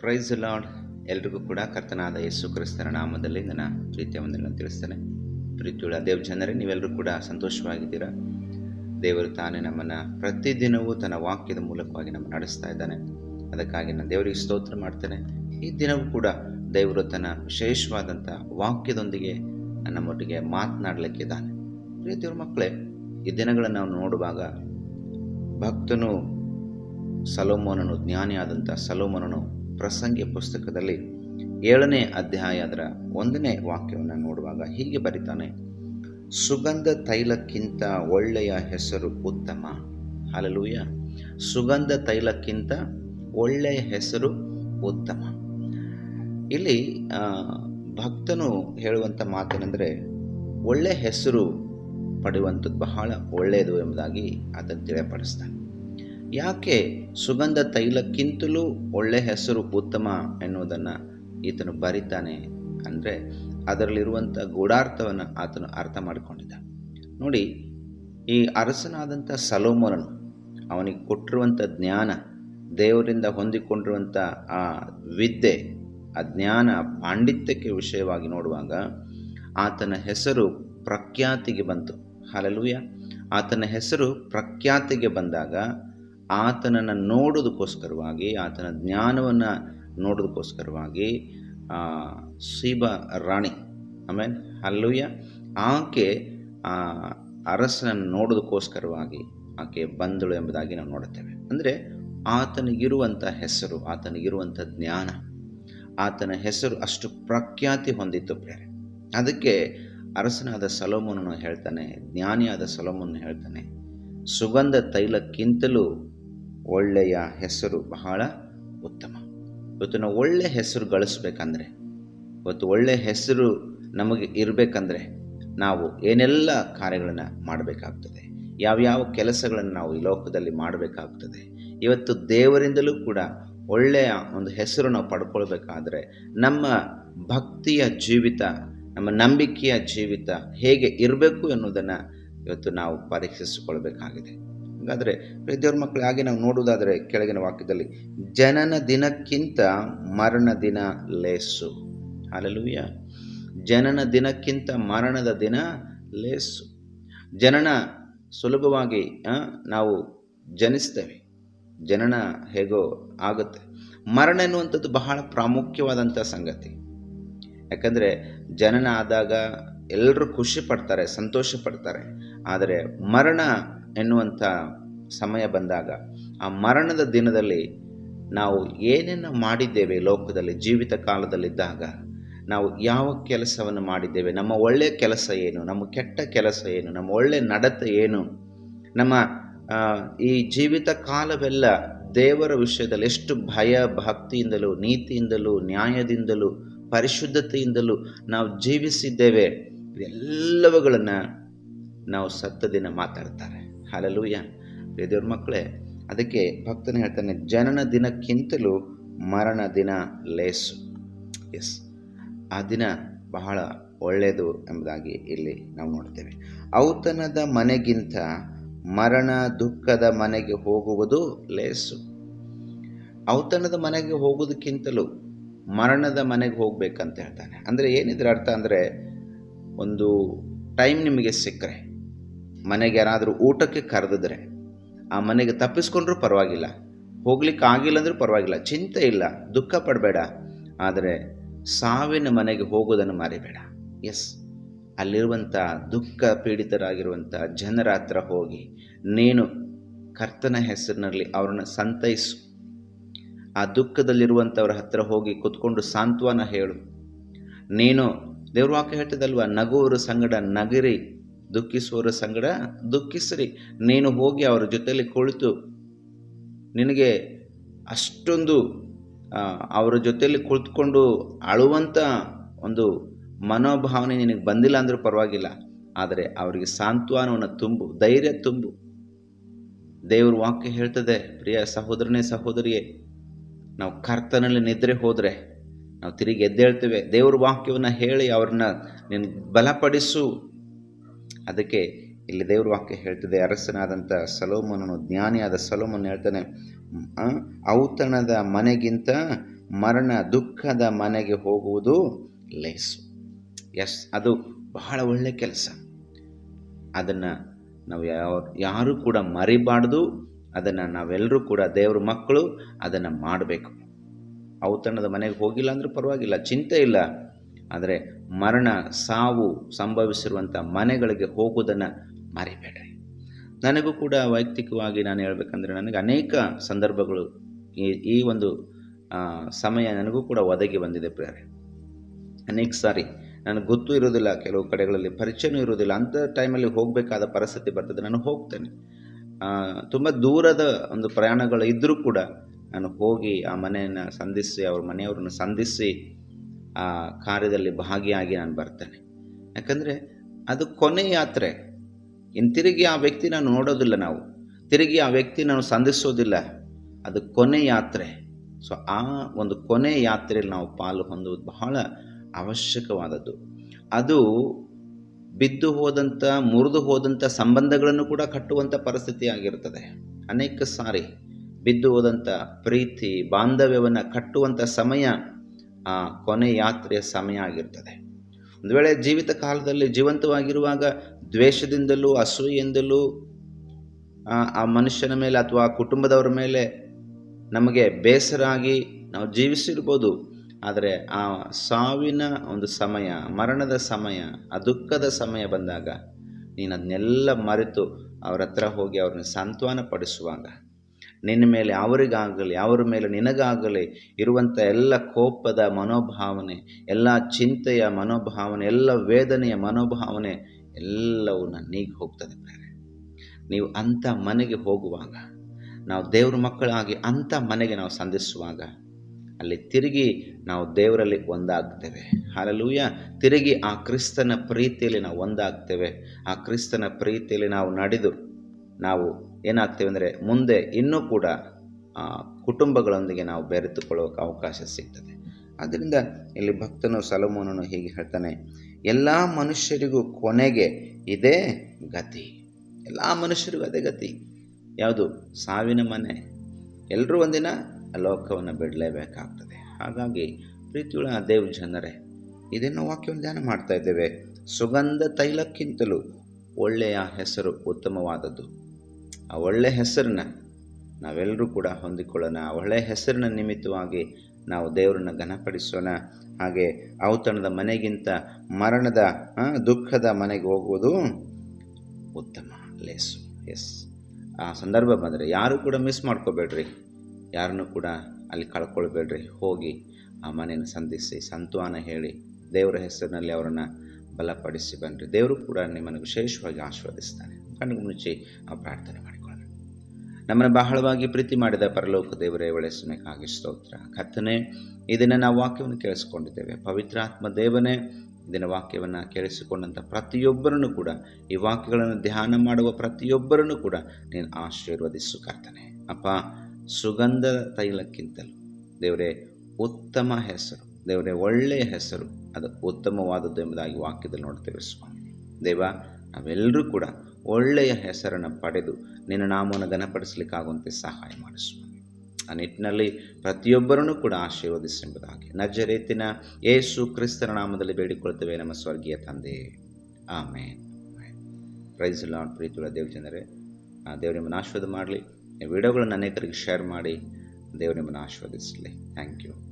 Price lord ಎಲ್ರಿಗೂ ಕೂಡ ಕರ್ತನಾದ ಯೇಸು ಕ್ರಿಸ್ತನ ನಾಮದಲ್ಲಿ ನನ್ನ ಪ್ರೀತಿಯ ವಂದನೆಯನ್ನು ತಿಳಿಸ್ತೇನೆ. ಪ್ರೀತಿಯುಳ್ಳ ದೇವ್ ಜನರೇ ನೀವೆಲ್ಲರೂ ಕೂಡ ಸಂತೋಷವಾಗಿದ್ದೀರಾ? ದೇವರು ತಾನೇ ನಮ್ಮನ್ನು ಪ್ರತಿದಿನವೂ ತನ್ನ ವಾಕ್ಯದ ಮೂಲಕವಾಗಿ ನಮ್ಮ ನಡೆಸ್ತಾ ಇದ್ದಾನೆ. ಅದಕ್ಕಾಗಿ ನಾನು ದೇವರಿಗೆ ಸ್ತೋತ್ರ ಮಾಡ್ತೇನೆ. ಈ ದಿನವೂ ಕೂಡ ದೇವರು ತನ್ನ ವಿಶೇಷವಾದಂಥ ವಾಕ್ಯದೊಂದಿಗೆ ನಮ್ಮೊಟ್ಟಿಗೆ ಮಾತನಾಡಲಿಕ್ಕಿದ್ದಾನೆ ಪ್ರೀತಿಯವ್ರ ಮಕ್ಕಳೇ, ಈ ದಿನಗಳನ್ನು ನಾವು ನೋಡುವಾಗ ಭಕ್ತನು ಸಲೋಮೋನನು ಜ್ಞಾನಿಯಾದಂಥ ಸಲೋಮೋನನು ಪ್ರಸಂಗಿ ಪುಸ್ತಕದಲ್ಲಿ ಏಳನೇ ಅಧ್ಯಾಯ ಅದರ ಒಂದನೇ ವಾಕ್ಯವನ್ನು ನೋಡುವಾಗ ಹೀಗೆ ಬರೀತಾನೆ, ಸುಗಂಧ ತೈಲಕ್ಕಿಂತ ಒಳ್ಳೆಯ ಹೆಸರು ಉತ್ತಮ. ಅಲಲೂಯ ಸುಗಂಧ ತೈಲಕ್ಕಿಂತ ಒಳ್ಳೆಯ ಹೆಸರು ಉತ್ತಮ. ಇಲ್ಲಿ ಭಕ್ತನು ಹೇಳುವಂಥ ಮಾತೇನೆಂದರೆ ಒಳ್ಳೆಯ ಹೆಸರು ಪಡೆಯುವಂಥದ್ದು ಬಹಳ ಒಳ್ಳೆಯದು ಎಂಬುದಾಗಿ ಅದನ್ನು ತಿಳಿಯಪಡಿಸ್ತಾನೆ. ಯಾಕೆ ಸುಗಂಧ ತೈಲಕ್ಕಿಂತಲೂ ಒಳ್ಳೆ ಹೆಸರು ಉತ್ತಮ ಎನ್ನುವುದನ್ನು ಈತನು ಬರಿತಾನೆ ಅಂದರೆ ಅದರಲ್ಲಿರುವಂಥ ಗೂಢಾರ್ಥವನ್ನು ಆತನು ಅರ್ಥ ಮಾಡಿಕೊಂಡಿದ್ದ. ನೋಡಿ, ಈ ಅರಸನಾದಂಥ ಸಲೋಮೋನನು ಅವನಿಗೆ ಕೊಟ್ಟಿರುವಂಥ ಜ್ಞಾನ, ದೇವರಿಂದ ಹೊಂದಿಕೊಂಡಿರುವಂಥ ಆ ವಿದ್ಯೆ, ಆ ಜ್ಞಾನ ಪಾಂಡಿತ್ಯಕ್ಕೆ ವಿಷಯವಾಗಿ ನೋಡುವಾಗ ಆತನ ಹೆಸರು ಪ್ರಖ್ಯಾತಿಗೆ ಬಂತು. ಹಾಲಲೂಯ ಆತನ ಹೆಸರು ಪ್ರಖ್ಯಾತಿಗೆ ಬಂದಾಗ ಆತನನ್ನು ನೋಡೋದಕ್ಕೋಸ್ಕರವಾಗಿ ಆತನ ಜ್ಞಾನವನ್ನು ನೋಡೋದಕ್ಕೋಸ್ಕರವಾಗಿ ಸೀಬ ರಾಣಿ ಆಮೇಲೆ ಅಲ್ಲುಯ್ಯ ಆಕೆ ಅರಸನನ್ನು ನೋಡೋದಕ್ಕೋಸ್ಕರವಾಗಿ ಆಕೆ ಬಂದಳು ಎಂಬುದಾಗಿ ನಾವು ನೋಡುತ್ತೇವೆ. ಅಂದರೆ ಆತನಿಗಿರುವಂಥ ಹೆಸರು ಆತನಿಗಿರುವಂಥ ಜ್ಞಾನ, ಆತನ ಹೆಸರು ಅಷ್ಟು ಪ್ರಖ್ಯಾತಿ ಹೊಂದಿತ್ತು ಪ್ರೇರೆ ಅದಕ್ಕೆ ಅರಸನಾದ ಸಲೋಮನನ್ನು ಹೇಳ್ತಾನೆ, ಜ್ಞಾನಿಯಾದ ಸಲೋಮನ್ನು ಹೇಳ್ತಾನೆ, ಸುಗಂಧ ತೈಲಕ್ಕಿಂತಲೂ ಒಳ್ಳೆಯ ಹೆಸರು ಬಹಳ ಉತ್ತಮ. ಇವತ್ತು ನಾವು ಒಳ್ಳೆಯ ಹೆಸರು ಗಳಿಸ್ಬೇಕಂದ್ರೆ, ಇವತ್ತು ಒಳ್ಳೆಯ ಹೆಸರು ನಮಗೆ ಇರಬೇಕಂದ್ರೆ ನಾವು ಏನೆಲ್ಲ ಕಾರ್ಯಗಳನ್ನು ಮಾಡಬೇಕಾಗ್ತದೆ, ಯಾವ್ಯಾವ ಕೆಲಸಗಳನ್ನು ನಾವು ಈ ಲೋಕದಲ್ಲಿ ಮಾಡಬೇಕಾಗ್ತದೆ, ಇವತ್ತು ದೇವರಿಂದಲೂ ಕೂಡ ಒಳ್ಳೆಯ ಒಂದು ಹೆಸರು ನಾವು ಪಡ್ಕೊಳ್ಬೇಕಾದ್ರೆ ನಮ್ಮ ಭಕ್ತಿಯ ಜೀವಿತ, ನಮ್ಮ ನಂಬಿಕೆಯ ಜೀವಿತ ಹೇಗೆ ಇರಬೇಕು ಎನ್ನುವುದನ್ನು ಇವತ್ತು ನಾವು ಪರೀಕ್ಷಿಸಿಕೊಳ್ಬೇಕಾಗಿದೆ. ಹಾಗಾದರೆ ದೇವ್ರ ಮಕ್ಕಳು ಹಾಗೆ ನಾವು ನೋಡುವುದಾದರೆ ಕೆಳಗಿನ ವಾಕ್ಯದಲ್ಲಿ, ಜನನ ದಿನಕ್ಕಿಂತ ಮರಣ ದಿನ ಲೇಸು. ಅಲ್ಲೂಯ್ಯ ಜನನ ದಿನಕ್ಕಿಂತ ಮರಣದ ದಿನ ಲೇಸು. ಜನನ ಸುಲಭವಾಗಿ ನಾವು ಜನಿಸ್ತೇವೆ. ಜನನ ಹೇಗೋ ಆಗುತ್ತೆ. ಮರಣ ಎನ್ನುವಂಥದ್ದು ಬಹಳ ಪ್ರಾಮುಖ್ಯವಾದಂಥ ಸಂಗತಿ. ಯಾಕಂದರೆ ಜನನ ಆದಾಗ ಎಲ್ಲರೂ ಖುಷಿ ಪಡ್ತಾರೆ, ಸಂತೋಷ ಪಡ್ತಾರೆ. ಆದರೆ ಮರಣ ಎನ್ನುವಂಥ ಸಮಯ ಬಂದಾಗ ಆ ಮರಣದ ದಿನದಲ್ಲಿ ನಾವು ಏನೇನು ಮಾಡಿದ್ದೇವೆ ಲೋಕದಲ್ಲಿ, ಜೀವಿತ ಕಾಲದಲ್ಲಿದ್ದಾಗ, ನಾವು ಯಾವ ಕೆಲಸವನ್ನು ಮಾಡಿದ್ದೇವೆ, ನಮ್ಮ ಒಳ್ಳೆಯ ಕೆಲಸ ಏನು, ನಮ್ಮ ಕೆಟ್ಟ ಕೆಲಸ ಏನು, ನಮ್ಮ ಒಳ್ಳೆಯ ನಡತೆ ಏನು, ನಮ್ಮ ಈ ಜೀವಿತ ಕಾಲವೆಲ್ಲ ದೇವರ ವಿಷಯದಲ್ಲಿ ಎಷ್ಟು ಭಯ, ಭಕ್ತಿಯಿಂದಲೂ, ನೀತಿಯಿಂದಲೂ, ನ್ಯಾಯದಿಂದಲೂ, ಪರಿಶುದ್ಧತೆಯಿಂದಲೂ ನಾವು ಜೀವಿಸಿದ್ದೇವೆ ಎಲ್ಲವುಗಳನ್ನು ನಾವು ಸತ್ತ ದಿನ ಮಾತಾಡ್ತಾರೆ ಹಾಲಲೂಯ ದೇವ್ರ ಮಕ್ಕಳೇ, ಅದಕ್ಕೆ ಭಕ್ತನ ಹೇಳ್ತಾನೆ, ಜನನ ದಿನಕ್ಕಿಂತಲೂ ಮರಣ ದಿನ ಲೇಸು ಎಸ್ ಆ ದಿನ ಬಹಳ ಒಳ್ಳೆಯದು ಎಂಬುದಾಗಿ ಇಲ್ಲಿ ನಾವು ನೋಡ್ತೇವೆ. ಔತನದ ಮನೆಗಿಂತ ಮರಣ ದುಃಖದ ಮನೆಗೆ ಹೋಗುವುದು ಲೇಸು ಔತಣದ ಮನೆಗೆ ಹೋಗುವುದಕ್ಕಿಂತಲೂ ಮರಣದ ಮನೆಗೆ ಹೋಗಬೇಕಂತ ಹೇಳ್ತಾನೆ. ಅಂದರೆ ಏನಿದ್ರೆ ಅರ್ಥ ಅಂದರೆ, ಒಂದು ಟೈಮ್ ನಿಮಗೆ ಸಿಕ್ಕರೆ, ಮನೆಗೆ ಯಾರಾದರೂ ಊಟಕ್ಕೆ ಕರೆದಿದ್ರೆ ಆ ಮನೆಗೆ ತಪ್ಪಿಸ್ಕೊಂಡ್ರೂ ಪರವಾಗಿಲ್ಲ. ಹೋಗ್ಲಿಕ್ಕೆ ಆಗಿಲ್ಲ ಅಂದರೂ ಪರವಾಗಿಲ್ಲ. ಚಿಂತೆ ಇಲ್ಲ. ದುಃಖ ಪಡಬೇಡ. ಆದರೆ ಸಾವಿನ ಮನೆಗೆ ಹೋಗೋದನ್ನು ಮರಿಬೇಡ. ಎಸ್ ಅಲ್ಲಿರುವಂಥ ದುಃಖ ಪೀಡಿತರಾಗಿರುವಂಥ ಜನರ ಹತ್ರ ಹೋಗಿ ನೀನು ಕರ್ತನ ಹೆಸರಿನಲ್ಲಿ ಅವರನ್ನು ಸಂತೈಸು. ಆ ದುಃಖದಲ್ಲಿರುವಂಥವ್ರ ಹತ್ರ ಹೋಗಿ ಕುತ್ಕೊಂಡು ಸಾಂತ್ವನ ಹೇಳು. ನೀನು ದೇವ್ರ ವಾಕ್ಯ ಹೇಳ್ತದಲ್ವ? ನಗುವರು ಸಂಗಡ ನಗಿರಿ. ದುಃಖಿಸುವವರ ಸಂಗಡ ದುಃಖಿಸ್ರಿ. ನೀನು ಹೋಗಿ ಅವರ ಜೊತೆಯಲ್ಲಿ ಕುಳಿತು ನಿನಗೆ ಅಷ್ಟೊಂದು ಅವರ ಜೊತೆಯಲ್ಲಿ ಕುಳಿತುಕೊಂಡು ಅಳುವಂಥ ಒಂದು ಮನೋಭಾವನೆ ನಿನಗೆ ಬಂದಿಲ್ಲ ಅಂದರೂ ಪರವಾಗಿಲ್ಲ. ಆದರೆ ಅವರಿಗೆ ಸಾಂತ್ವನವನ್ನು ತುಂಬು, ಧೈರ್ಯ ತುಂಬು. ದೇವ್ರ ವಾಕ್ಯ ಹೇಳ್ತದೆ, ಪ್ರಿಯ ಸಹೋದರನೇ ಸಹೋದರಿಯೇ, ನಾವು ಕರ್ತನಲ್ಲಿ ನಿದ್ರೆ ಹೋದರೆ, ನಾವು ತಿರುಗಿ ಎದ್ದೇಳ್ತೇವೆ. ದೇವ್ರ ವಾಕ್ಯವನ್ನು ಹೇಳಿ ಅವ್ರನ್ನ ನಿನ್ನ ಬಲಪಡಿಸು. ಅದಕ್ಕೆ ಇಲ್ಲಿ ದೇವ್ರ ವಾಕ್ಯ ಹೇಳ್ತದೆ ಅರಸನಾದಂಥ ಸಲೋಮನನು, ಜ್ಞಾನಿಯಾದ ಸಲೋಮನ್ ಹೇಳ್ತಾನೆ ಔತಣದ ಮನೆಗಿಂತ ಮರಣ ದುಃಖದ ಮನೆಗೆ ಹೋಗುವುದು ಲೇಸು. ಎಸ್, ಅದು ಬಹಳ ಒಳ್ಳೆಯ ಕೆಲಸ. ಅದನ್ನು ನಾವು ಯಾವ, ಯಾರೂ ಕೂಡ ಮರಿಬಾರ್ದು, ಅದನ್ನು ನಾವೆಲ್ಲರೂ ಕೂಡ ದೇವ್ರ ಮಕ್ಕಳು ಅದನ್ನು ಮಾಡಬೇಕು. ಔತಣದ ಮನೆಗೆ ಹೋಗಿಲ್ಲ ಅಂದರೂ ಪರವಾಗಿಲ್ಲ, ಚಿಂತೆ ಇಲ್ಲ. ಆದರೆ ಮರಣ, ಸಾವು ಸಂಭವಿಸಿರುವಂಥ ಮನೆಗಳಿಗೆ ಹೋಗೋದನ್ನು ಮರಿಬೇಡ್ರಿ. ನನಗೂ ಕೂಡ ವೈಯಕ್ತಿಕವಾಗಿ ನಾನು ಹೇಳಬೇಕಂದ್ರೆ ನನಗೆ ಅನೇಕ ಸಂದರ್ಭಗಳು ಈ ಈ ಒಂದು ಸಮಯ ನನಗೂ ಕೂಡ ಒದಗಿ ಬಂದಿದೆ ಪ್ರೇರೆ ಅನೇಕ ಸಾರಿ ನನಗೆ ಗೊತ್ತು ಇರೋದಿಲ್ಲ ಕೆಲವು ಕಡೆಗಳಲ್ಲಿ ಪರಿಚಯನೂ ಇರೋದಿಲ್ಲ ಅಂಥ ಟೈಮಲ್ಲಿ ಹೋಗಬೇಕಾದ ಪರಿಸ್ಥಿತಿ ಬರ್ತದೆ, ನಾನು ಹೋಗ್ತೇನೆ. ತುಂಬ ದೂರದ ಒಂದು ಪ್ರಯಾಣಗಳು ಇದ್ದರೂ ಕೂಡ ನಾನು ಹೋಗಿ ಆ ಮನೆಯನ್ನು ಸಂಧಿಸಿ, ಅವ್ರ ಮನೆಯವ್ರನ್ನ ಸಂಧಿಸಿ ಆ ಕಾರ್ಯದಲ್ಲಿ ಭಾಗಿಯಾಗಿ ನಾನು ಬರ್ತೇನೆ. ಯಾಕಂದರೆ ಅದು ಕೊನೆ ಯಾತ್ರೆ. ಇನ್ನು ತಿರುಗಿ ಆ ವ್ಯಕ್ತಿನ ನೋಡೋದಿಲ್ಲ ನಾವು. ತಿರುಗಿ ಆ ವ್ಯಕ್ತಿ ನಾನು ಸಂಧಿಸೋದಿಲ್ಲ. ಅದು ಕೊನೆ ಯಾತ್ರೆ. ಸೊ ಆ ಒಂದು ಕೊನೆ ಯಾತ್ರೆಯಲ್ಲಿ ನಾವು ಪಾಲು ಹೊಂದುವುದು ಬಹಳ ಅವಶ್ಯಕವಾದದ್ದು. ಅದು ಬಿದ್ದು ಹೋದಂಥ ಮುರಿದು ಹೋದಂಥ ಸಂಬಂಧಗಳನ್ನು ಕೂಡ ಕಟ್ಟುವಂಥ ಪರಿಸ್ಥಿತಿ ಆಗಿರ್ತದೆ. ಅನೇಕ ಸಾರಿ ಬಿದ್ದು ಹೋದಂಥ ಪ್ರೀತಿ, ಬಾಂಧವ್ಯವನ್ನು ಕಟ್ಟುವಂಥ ಸಮಯ ಕೊನೆ ಯಾತ್ರೆಯ ಸಮಯ ಆಗಿರ್ತದೆ. ಒಂದು ವೇಳೆ ಜೀವಿತ ಕಾಲದಲ್ಲಿ ಜೀವಂತವಾಗಿರುವಾಗ ದ್ವೇಷದಿಂದಲೂ, ಅಸೂಯೆಯಿಂದಲೂ, ಆ ಮನುಷ್ಯನ ಮೇಲೆ ಅಥವಾ ಆ ಕುಟುಂಬದವರ ಮೇಲೆ ನಮಗೆ ಬೇಸರ ಆಗಿ ನಾವು ಜೀವಿಸಿರ್ಬೋದು. ಆದರೆ ಆ ಸಾವಿನ ಒಂದು ಸಮಯ, ಮರಣದ ಸಮಯ, ಆ ದುಃಖದ ಸಮಯ ಬಂದಾಗ ನೀನು ಅದನ್ನೆಲ್ಲ ಮರೆತು ಅವರ ಹತ್ರ ಹೋಗಿ ಅವ್ರನ್ನ ಸಾಂತ್ವನ ಪಡಿಸುವಾಗ ನಿನ್ನ ಮೇಲೆ ಅವರಿಗಾಗಲಿ, ಅವರ ಮೇಲೆ ನಿನಗಾಗಲಿ ಇರುವಂಥ ಎಲ್ಲ ಕೋಪದ ಮನೋಭಾವನೆ, ಎಲ್ಲ ಚಿಂತೆಯ ಮನೋಭಾವನೆ, ಎಲ್ಲ ವೇದನೆಯ ಮನೋಭಾವನೆ ಎಲ್ಲವೂ ನೀಗಿ ಹೋಗ್ತದೆ ಬೇರೆ ನೀವು ಅಂಥ ಮನೆಗೆ ಹೋಗುವಾಗ, ನಾವು ದೇವ್ರ ಮಕ್ಕಳಾಗಿ ಅಂಥ ಮನೆಗೆ ನಾವು ಸಂಧಿಸುವಾಗ, ಅಲ್ಲಿ ತಿರುಗಿ ನಾವು ದೇವರಲ್ಲಿ ಒಂದಾಗ್ತೇವೆ. ಹಾಲಲೂಯ. ತಿರುಗಿ ಆ ಕ್ರಿಸ್ತನ ಪ್ರೀತಿಯಲ್ಲಿ ನಾವು ಒಂದಾಗ್ತೇವೆ. ಆ ಕ್ರಿಸ್ತನ ಪ್ರೀತಿಯಲ್ಲಿ ನಾವು ನಡೆದು ನಾವು ಏನಾಗ್ತೇವೆ ಅಂದರೆ ಮುಂದೆ ಇನ್ನೂ ಕೂಡ ಕುಟುಂಬಗಳೊಂದಿಗೆ ನಾವು ಬೆರೆತುಕೊಳ್ಳೋಕೆ ಅವಕಾಶ ಸಿಗ್ತದೆ. ಆದ್ದರಿಂದ ಇಲ್ಲಿ ಭಕ್ತನು ಸಲಮೋನನು ಹೀಗೆ ಹೇಳ್ತಾನೆ, ಎಲ್ಲ ಮನುಷ್ಯರಿಗೂ ಕೊನೆಗೆ ಇದೇ ಗತಿ. ಎಲ್ಲ ಮನುಷ್ಯರಿಗೂ ಅದೇ ಗತಿ. ಯಾವುದು? ಸಾವಿನ ಮನೆ. ಎಲ್ಲರೂ ಒಂದಿನ ಲೋಕವನ್ನು ಬಿಡಲೇಬೇಕಾಗ್ತದೆ. ಹಾಗಾಗಿ ಪ್ರೀತಿಯುಳ ದೇವ್ ಜನರೇ, ಇದನ್ನು ವಾಕ್ಯವನ್ನು ಧ್ಯಾನ ಮಾಡ್ತಾ ಇದ್ದೇವೆ. ಸುಗಂಧ ತೈಲಕ್ಕಿಂತಲೂ ಒಳ್ಳೆಯ ಹೆಸರು ಉತ್ತಮವಾದದ್ದು. ಆ ಒಳ್ಳೆಯ ಹೆಸರನ್ನ ನಾವೆಲ್ಲರೂ ಕೂಡ ಹೊಂದಿಕೊಳ್ಳೋಣ. ಆ ಒಳ್ಳೆಯ ಹೆಸರಿನ ನಿಮಿತ್ತವಾಗಿ ನಾವು ದೇವರನ್ನ ಘನಪಡಿಸೋಣ. ಹಾಗೆ ಔತಣದ ಮನೆಗಿಂತ ಮರಣದ ದುಃಖದ ಮನೆಗೆ ಹೋಗುವುದು ಉತ್ತಮ. ಲೇಸು ಎಸ್ ಆ ಸಂದರ್ಭ ಬಂದರೆ ಯಾರು ಕೂಡ ಮಿಸ್ ಮಾಡ್ಕೋಬೇಡ್ರಿ. ಯಾರನ್ನು ಕೂಡ ಅಲ್ಲಿ ಕಳ್ಕೊಳ್ಬೇಡ್ರಿ. ಹೋಗಿ ಆ ಮನೆಯನ್ನು ಸಂಧಿಸಿ ಸಂತ್ವಾನ ಹೇಳಿ ದೇವರ ಹೆಸರಿನಲ್ಲಿ ಅವರನ್ನು ಬಲಪಡಿಸಿ ಬನ್ನಿರಿ. ದೇವರು ಕೂಡ ನಿಮ್ಮನ್ನು ವಿಶೇಷವಾಗಿ ಆಶೀರ್ವದಿಸ್ತಾನೆ. ಕಣ್ಣಿಗೆ ಮುಚ್ಚಿ ಆ ಪ್ರಾರ್ಥನೆ ಮಾಡಿಕೊಳ್ಳೋಣ ನಮ್ಮನ್ನು ಬಹಳವಾಗಿ ಪ್ರೀತಿ ಮಾಡಿದ ಪರಲೋಕ ದೇವರೇ ಒಳೆಸಬೇಕಾಗಿ ಸ್ತೋತ್ರ. ಕಥನೆ ಇದನ್ನು ನಾವು ವಾಕ್ಯವನ್ನು ಕೇಳಿಸ್ಕೊಂಡಿದ್ದೇವೆ. ಪವಿತ್ರಾತ್ಮ ದೇವನೇ ಇದನ್ನು ವಾಕ್ಯವನ್ನು ಕೇಳಿಸಿಕೊಂಡಂಥ ಪ್ರತಿಯೊಬ್ಬರನ್ನು ಕೂಡ, ಈ ವಾಕ್ಯಗಳನ್ನು ಧ್ಯಾನ ಮಾಡುವ ಪ್ರತಿಯೊಬ್ಬರನ್ನು ಕೂಡ ನೀನು ಆಶೀರ್ವದಿಸು ಕರ್ತನೆ. ಅಪ್ಪ, ಸುಗಂಧ ತೈಲಕ್ಕಿಂತಲೂ ದೇವರೇ, ಉತ್ತಮ ಹೆಸರು, ದೇವರೇ, ಒಳ್ಳೆಯ ಹೆಸರು, ಅದು ಉತ್ತಮವಾದದ್ದು ಎಂಬುದಾಗಿ ವಾಕ್ಯದಲ್ಲಿ ನೋಡ್ತೇವೆ ಸ್ವಾಮಿ. ದೇವ, ನಾವೆಲ್ಲರೂ ಕೂಡ ಒಳ್ಳೆಯ ಹೆಸರನ್ನು ಪಡೆದು ನಿನ್ನ ನಾಮವನ್ನು ಘನಪಡಿಸಲಿಕ್ಕಾಗುವಂತೆ ಸಹಾಯ ಮಾಡಿಸು ಆ ನಿಟ್ಟಿನಲ್ಲಿ ಪ್ರತಿಯೊಬ್ಬರನ್ನು ಕೂಡ ಆಶೀರ್ವದಿಸೆಂಬುದಾಗಿ ನಜರೇತಿನ ಯೇಸು ಕ್ರಿಸ್ತನ ನಾಮದಲ್ಲಿ ಬೇಡಿಕೊಳ್ತೇವೆ ನಮ್ಮ ಸ್ವರ್ಗೀಯ ತಂದೆ. ಆಮೇನ್. ಪ್ರೈಸ್ ಲಾಡ್ ಪ್ರೀತಿಯುಳ್ಳ ದೇವ್ ಜನರೇ. ದೇವ್ರು ನಿಮ್ಮನ್ನು ಆಶೀರ್ವಾದ ಮಾಡಲಿ. ವಿಡಿಯೋಗಳನ್ನು ಅನೇಕರಿಗೆ ಶೇರ್ ಮಾಡಿ. ದೇವ್ರ ನಿಮ್ಮನ್ನು ಆಶೀರ್ವದಿಸಲಿ. Thank you